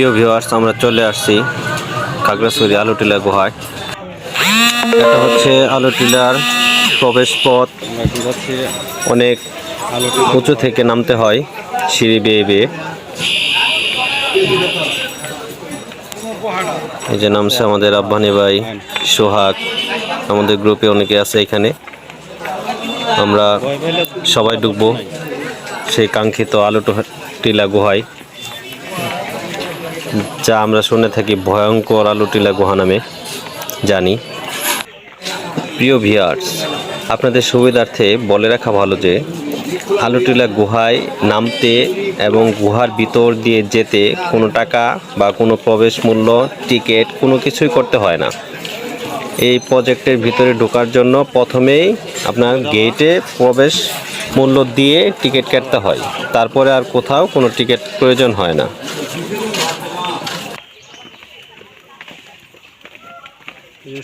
প্রিয় ভিউয়ার্স আমরা চলে আসছি খাগড়াছড়ি আলুটিলা গুহায়। এটা হচ্ছে আলুটিলার প্রবেশ পথ। অনেক উঁচু থেকে নামতে হয় সিঁড়ি বেয়ে বেয়ে। এই যে নামছে আমাদের আব্বানি ভাই, সোহাগ, আমাদের গ্রুপে অনেকে আছে এখানে। আমরা সবাই ডুববো সেই কাঙ্ক্ষিত আলু টিলা গুহায়। যা আমরা শুনে থাকি ভয়ঙ্কর আলু টিলা গুহা নামে, জানি। প্রিয় ভিয়ার্স আপনাদের সুবিধার্থে বলে রাখা ভালো যে আলুটিলা গুহায় নামতে এবং গুহার ভিতর দিয়ে যেতে কোনো টাকা বা কোনো প্রবেশ মূল্য, টিকিট, কোনো কিছুই করতে হয় না। এই প্রজেক্টের ভিতরে ঢোকার জন্য প্রথমেই আপনার গেটে প্রবেশ মূল্য দিয়ে টিকিট কাটতে হয়। তারপরে আর কোথাও কোনো টিকিট প্রয়োজন হয় না।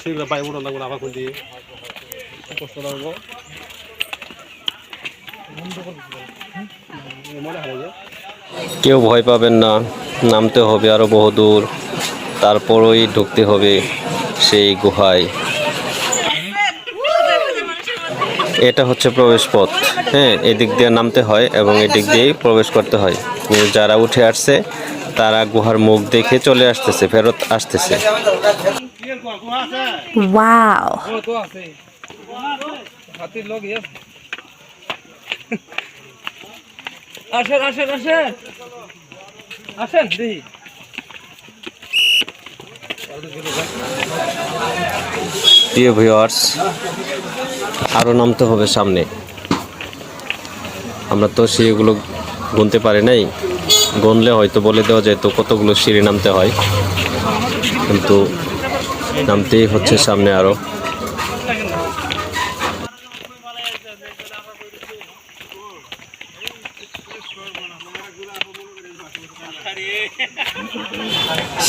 সেগুলো লাগবো আবার কষ্ট লাগবো। কেউ ভয় পাবেন না, নামতে হবে আরও বহুদূর তারপরই ঢুকতে হবে সেই গুহায়। এটা হচ্ছে প্রবেশ পথ। হ্যাঁ এদিক দিয়ে নামতে হয় এবং এদিক দিয়েই প্রবেশ করতে হয়। যারা উঠে আসছে তারা গুহার মুখ দেখে চলে আসতেছে ফেরত আসতেছে। Wow. তো আছে হাতির লোক আসেন আসেন আসেন। আসেন দেখি প্রিয় ভিউয়ার্স আরও নামতে হবে সামনে। আমরা তো সিঁড়িগুলো গুনতে পারি নাই। গুনলে হয়তো বলে দেওয়া যেত কতগুলো সিঁড়ি নামতে হয়। কিন্তু নামতেই হচ্ছে সামনে আরও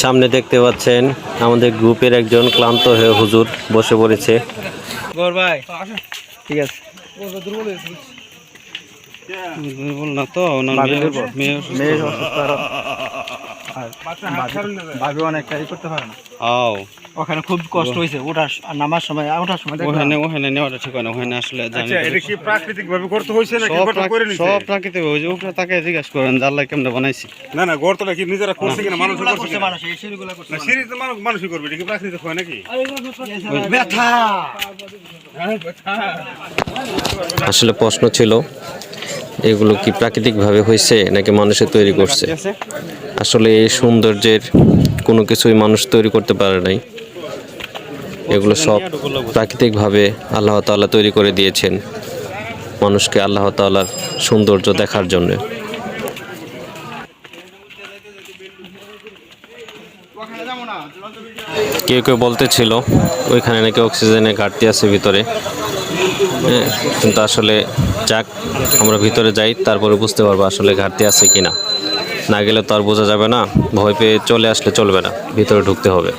সামনে দেখতে পাচ্ছেন আমাদের গ্রুপের একজন ক্লান্ত হয়ে হুজুর বসে পড়েছে। গৌর ভাই ঠিক আছে। দুর্বল না তো মেয়ে মেয়ে অসুস্থ। ভাবি অনেকটা ই করতে পারে না। আও। ওখানে খুব কষ্ট হয়েছে ওঠার নামার সময় ওঠার সময়। ওখানে ওখানে নেওয়াটা ঠিক হয় না ওখানে আসলে জানি আচ্ছা এটা কি প্রাকৃতিক ভাবে করতে হয়েছে নাকি গর্ত করে নিছে? সব প্রাকৃতিক ওই উপরে তাকে জিজ্ঞাসা করেন কেমনে বানাইছি? না না গর্তটা কি নিজেরা করছে কিনা? মানুষ করছে করছে মানুষ, এই সিঁড়িগুলা করছে না সিঁড়ি তো মানুষ মানুষই করবে এটা কি প্রাকৃতিক হয় নাকি? ব্যথা! আসলে প্রশ্ন ছিল এগুলো কি প্রাকৃতিকভাবে হয়েছে নাকি মানুষে তৈরি করছে? আসলে এই সৌন্দর্যের কোনো কিছুই মানুষ তৈরি করতে পারে নাই। এগুলো সব প্রাকৃতিকভাবে আল্লাহ তাআলা তৈরি করে দিয়েছেন মানুষকে আল্লাহ তাআলার সৌন্দর্য দেখার জন্য। কেউ কেউ বলতেছিল, ওইখানে নাকি অক্সিজেনের ঘাটতি আছে ভিতরে। কিন্তু আসলে যাক, আমরা ভিতরে যাই, তারপরে বুঝতে পারব আসলে ঘাটতি আছে কিনা। না গেলে তো আর বোঝা যাবে না, ভয় পেয়ে চলে আসলে চলবে না, ভিতরে ঢুকতে হবে।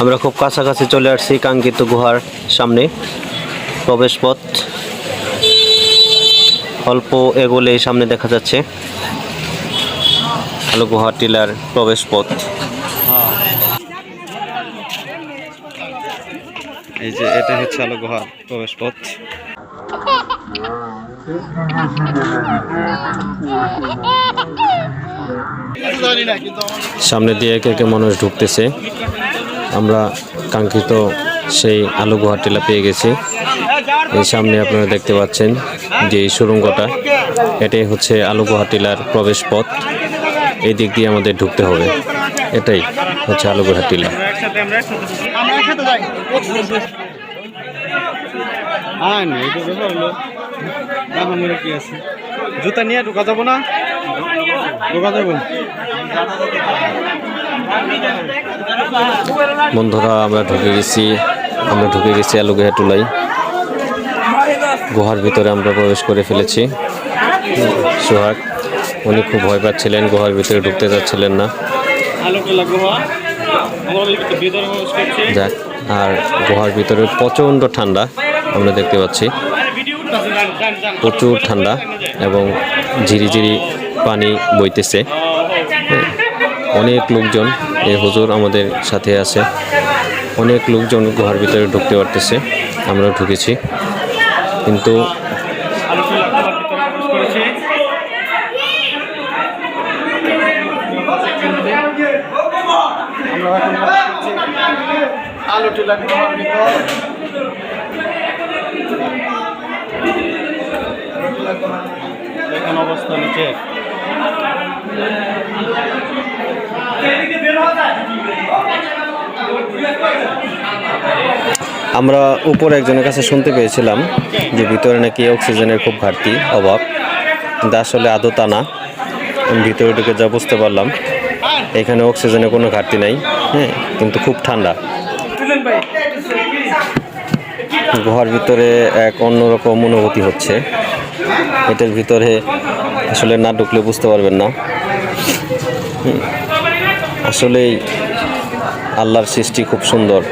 আমরা খুব কাছাকাছি চলে আসছি কাঙ্ক্ষিত গুহার সামনে প্রবেশ পথ অল্প এগোলেই সামনে দেখা যাচ্ছে। হলো গুহা টিলার প্রবেশ পথ এই যে এটা হচ্ছে আলো গুহার প্রবেশ পথ সামনে দিয়ে একে একে মানুষ ঢুকতেছে। আমরা কাঙ্ক্ষিত সেই আলু গুহা টিলা পেয়ে গেছি। এই সামনে আপনারা দেখতে পাচ্ছেন যে এই সুড়ঙ্গটা এটাই হচ্ছে আলু গুহা টিলার প্রবেশ পথ এই দিক দিয়ে আমাদের ঢুকতে হবে। এটাই হচ্ছে আলু গুহা টিলা জুতা নিয়ে ঢোকা যাব না? ঢোকা যাব। বন্ধুরা আমরা ঢুকে গেছি। আমরা ঢুকে গেছি আলুগুহা টুলাই গুহার ভিতরে আমরা প্রবেশ করে ফেলেছি। সোহাগ, উনি খুব ভয় পাচ্ছিলেন, গুহার ভিতরে ঢুকতে যাচ্ছিলেন না। যাক, আর গুহার ভিতরে প্রচণ্ড ঠান্ডা আমরা দেখতে পাচ্ছি। প্রচুর ঠান্ডা এবং ঝিরিঝিরি পানি বইতেছে। অনেক লোকজন এই হুজুর আমাদের সাথে আছে। অনেক লোকজন গুহার ভিতরে ঢুকতে পারতেছে। আমরাও ঢুকেছি। কিন্তু এখন টিলা গুহার ভিতর দেখুন অবস্থা নিচে আমরা উপর একজনের কাছে শুনতে পেয়েছিলাম যে ভিতরে নাকি অক্সিজেনের খুব ঘাটতি, অভাব কিন্তু আসলে আদৌ তা না ভিতরে ঢুকে যা বুঝতে পারলাম, এখানে অক্সিজেনের কোনো ঘাটতি নাই হ্যাঁ কিন্তু খুব ঠান্ডা গুহার ভিতরে এক অন্যরকম অনুভূতি হচ্ছে এটার ভিতরে আসলে না ঢুকলে বুঝতে পারবেন না। আসলেই আল্লাহর সৃষ্টি খুব সুন্দর।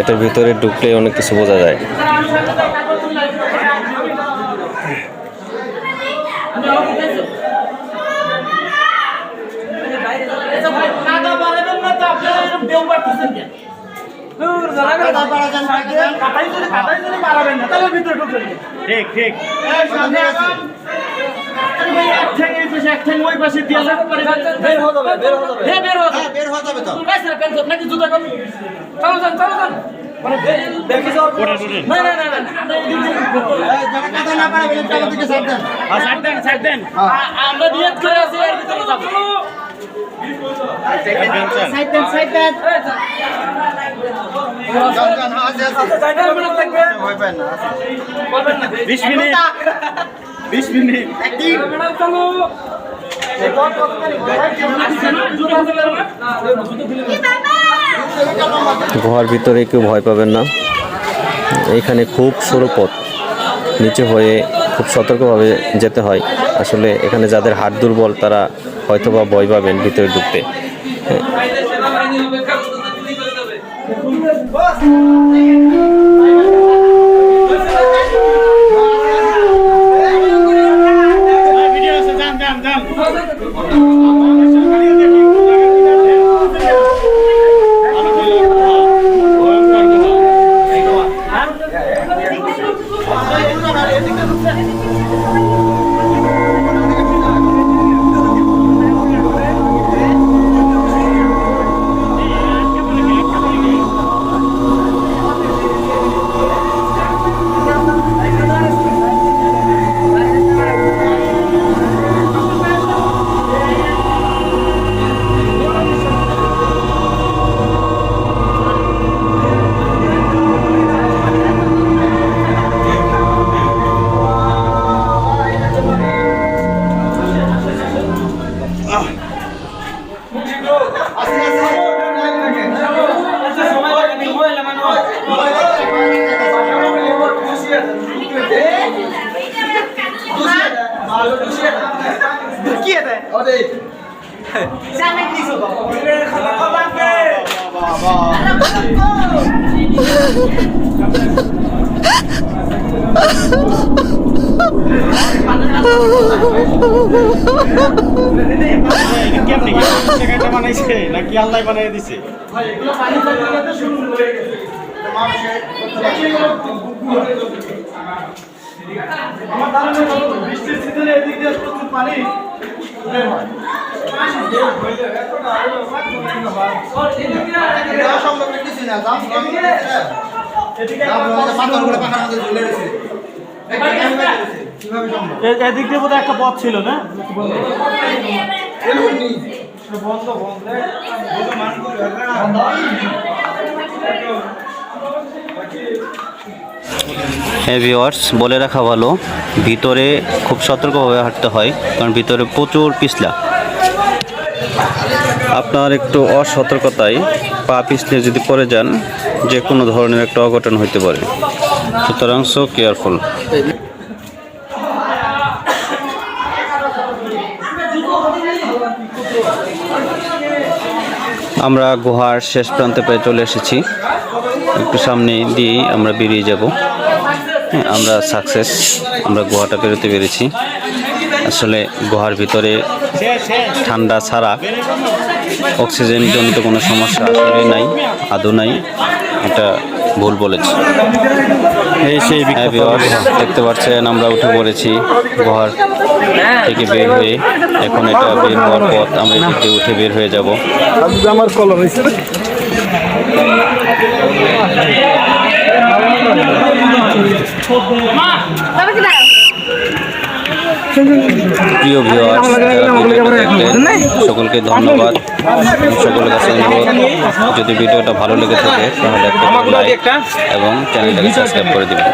এটার ভিতরে ঢুকলে অনেক কিছু বোঝা যায়। ঠিক ঠিক। সাইড দেন সাইড দেন আমরা নিয়ত করে আছি এর ভিতরে যাব সাইড দেন স্যার। বিশ মিনিট বিশ মিনিট। ভিতরে কেউ ভয় পাবেন না। এখানে খুব সরু পথ। নিচে হয়ে খুব সতর্কভাবে যেতে হয়। আসলে এখানে যাদের হাট দুর্বল তারা হয়তোবা ভয় পাবেন ভিতরে ঢুকতে। হ্যাঁ, Oh. নাকি আল্লাহ বানাই দিছে বৃষ্টির সিজনে এদিক দিয়ে প্রচুর পানি এদিক দিয়ে বোধহয় একটা পথ ছিল না? হ্যাঁ ভিওয়ার্স বলে রাখা ভালো ভিতরে খুব সতর্কভাবে হাঁটতে হয় কারণ ভিতরে প্রচুর পিছলা। আপনার একটু অসতর্কতায় পা পিছলে যদি পড়ে যান যে কোনো ধরনের একটা অঘটন হইতে পারে। সুতরাং সো কেয়ারফুল আমরা গুহার শেষ প্রান্তে প্রায় চলে এসেছি। একটু সামনে দিয়েই আমরা বেরিয়ে যাব। হ্যাঁ আমরা সাকসেস আমরা গুহাটা বেরোতে পেরেছি। আসলে গুহার ভিতরে ঠান্ডা ছাড়া অক্সিজেন জনিত কোনো সমস্যা আসলে নাই, আদৌ নাই। এটা ভুল বলেছি। এই সেই হ্যাঁ দেখতে পাচ্ছেন আমরা উঠে পড়েছি গুহার থেকে বের হয়ে। এখন এটা বের হওয়ার পথ আমরা এদিক উঠে বের হয়ে যাব। আমার কলম হয়েছে। প্রিয় ভিউয়ার্স সকলকে ধন্যবাদ। সকলের কাছে অনুরোধ যদি ভিডিওটা ভালো লেগে থাকে তাহলে একটা লাইক এবং চ্যানেলটাকে সাবস্ক্রাইব করে দিবেন।